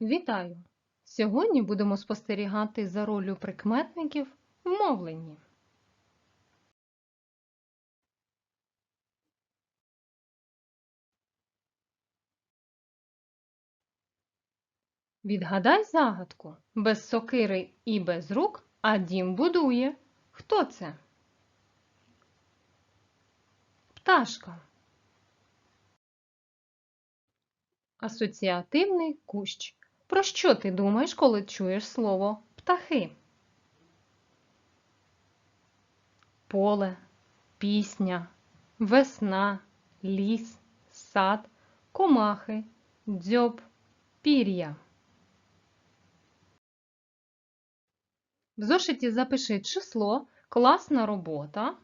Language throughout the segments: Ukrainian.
Вітаю! Сьогодні будемо спостерігати за роллю прикметників в мовленні. Відгадай загадку. Без сокири і без рук, а дім будує. Хто це? Пташка. Асоціативний кущ. Про що ти думаєш, коли чуєш слово птахи? Поле, пісня, весна, ліс, сад, комахи, дзьоб, пір'я. В зошиті запиши число, класна робота.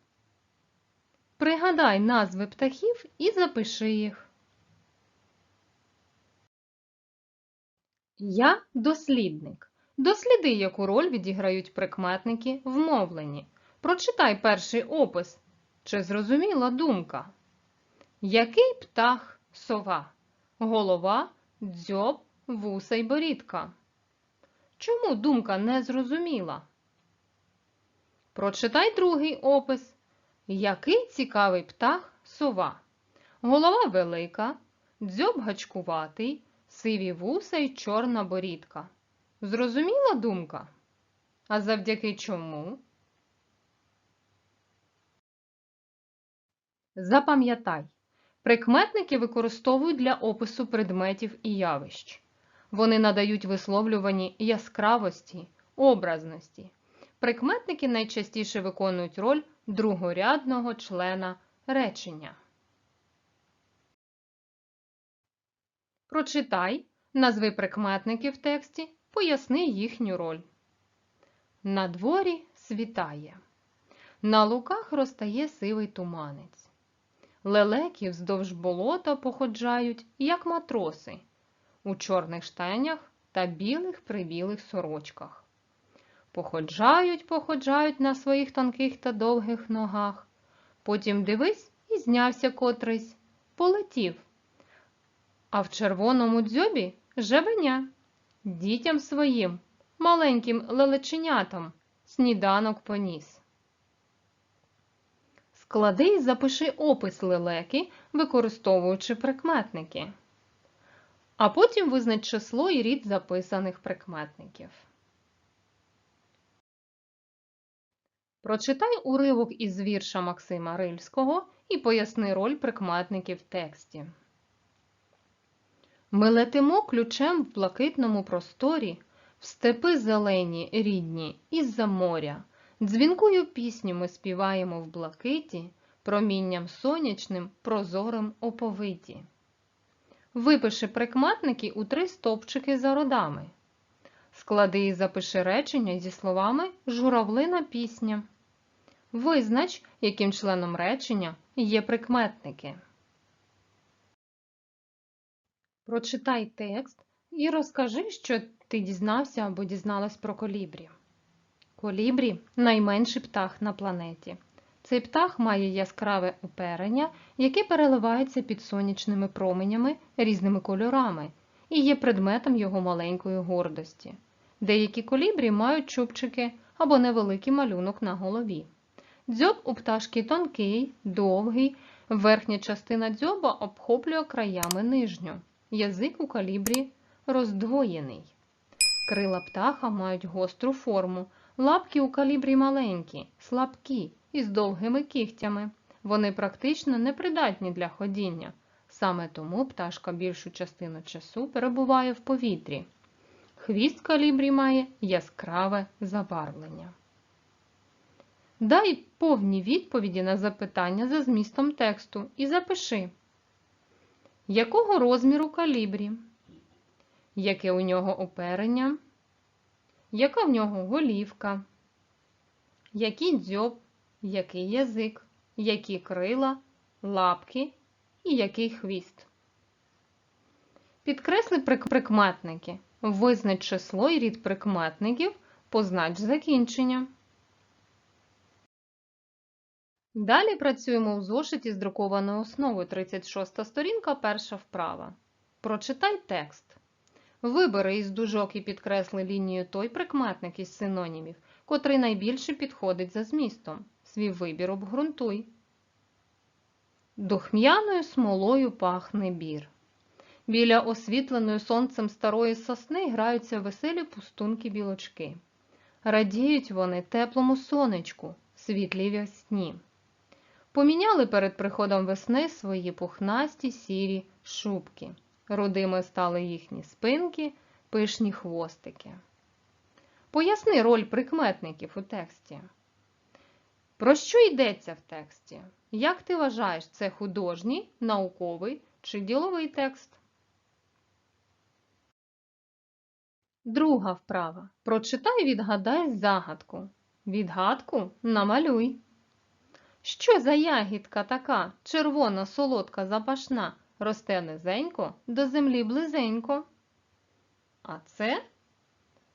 Пригадай назви птахів і запиши їх. Я дослідник. Досліди, яку роль відіграють прикметники в мовленні. Прочитай перший опис. Чи зрозуміла думка? Який птах сова? Голова, дзьоб, вуса й борідка. Чому думка не зрозуміла? Прочитай другий опис. Який цікавий птах сова? Голова велика, дзьоб гачкуватий, сиві вуса й чорна борідка. Зрозуміла думка? А завдяки чому? Запам'ятай, прикметники використовують для опису предметів і явищ. Вони надають висловлюванні яскравості, образності. Прикметники найчастіше виконують роль другорядного члена речення. Прочитай, назви прикметники в тексті, поясни їхню роль. На дворі світає. На луках розтає сивий туманець. Лелеки вздовж болота походжають, як матроси, у чорних штанях та білих прибілих сорочках. Походжають, походжають на своїх тонких та довгих ногах. Потім дивись і знявся котрийсь, полетів. А в червоному дзьобі жабеня. Дітям своїм, маленьким лелеченятам, сніданок поніс. Склади і запиши опис лелеки, використовуючи прикметники. А потім визнач число і рід записаних прикметників. Прочитай уривок із вірша Максима Рильського і поясни роль прикметників в тексті. Ми летимо ключем в блакитному просторі, в степи зелені, рідні, із-за моря. Дзвінкую пісню ми співаємо в блакиті, промінням сонячним, прозорим оповиті. Випиши прикметники у три стовпчики за родами. Склади і запиши речення зі словами журавлина пісня. Визнач, яким членом речення є прикметники. Прочитай текст і розкажи, що ти дізнався або дізналась про колібрі. Колібрі найменший птах на планеті. Цей птах має яскраве оперення, яке переливається під сонячними променями різними кольорами і є предметом його маленької гордості. Деякі колібрі мають чубчики або невеликий малюнок на голові. Дзьоб у пташки тонкий, довгий, верхня частина дзьоба обхоплює краями нижню. Язик у калібрі роздвоєний. Крила птаха мають гостру форму, лапки у калібрі маленькі, слабкі із довгими кігтями. Вони практично непридатні для ходіння. Саме тому пташка більшу частину часу перебуває в повітрі. Хвіст калібрі має яскраве забарвлення. Дай повні відповіді на запитання за змістом тексту і запиши. Якого розміру калібрі? Яке у нього оперення? Яка в нього голівка? Який дзьоб, який язик, які крила, лапки і який хвіст? Підкресли прикметники. Визнач число і рід прикметників, познач закінчення. Далі працюємо у зошиті з друкованою основою 36 сторінка, перша вправа. Прочитай текст. Вибери із дужок і підкресли лінію той прикметник із синонімів, котрий найбільше підходить за змістом. Свій вибір обґрунтуй. Духм'яною смолою пахне бір. Біля освітленої сонцем старої сосни граються веселі пустунки білочки. Радіють вони теплому сонечку, світлій весні. Поміняли перед приходом весни свої пухнасті сірі шубки. Рудими стали їхні спинки, пишні хвостики. Поясни роль прикметників у тексті. Про що йдеться в тексті? Як ти вважаєш, це художній, науковий чи діловий текст? Друга вправа. Прочитай відгадай загадку. Відгадку намалюй. Що за ягідка така, червона, солодка, запашна, росте низенько, до землі близенько? А це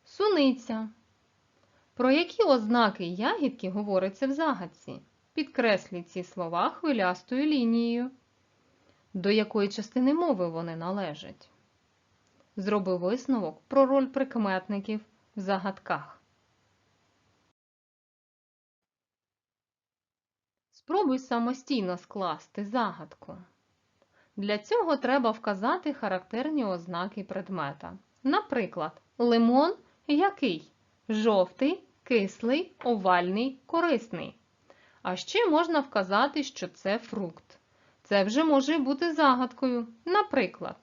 суниця. Про які ознаки ягідки говориться в загадці? Підкреслі ці слова хвилястою лінією. До якої частини мови вони належать? Зроби висновок про роль прикметників в загадках. Спробуй самостійно скласти загадку. Для цього треба вказати характерні ознаки предмета. Наприклад, лимон який? Жовтий, кислий, овальний, корисний. А ще можна вказати, що це фрукт. Це вже може бути загадкою. Наприклад,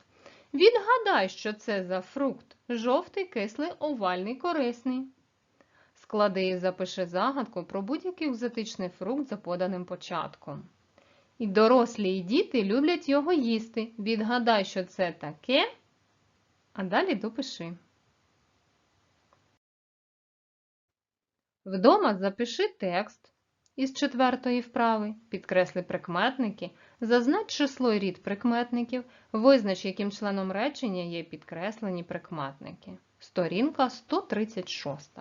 відгадай, що це за фрукт. Жовтий, кислий, овальний, корисний. Склади і запиши загадку про будь-який екзотичний фрукт за поданим початком. І дорослі і діти люблять його їсти. Відгадай, що це таке, а далі допиши. Вдома запиши текст із четвертої вправи, підкресли прикметники, зазнач число і рід прикметників, визнач, яким членом речення є підкреслені прикметники. Сторінка 136.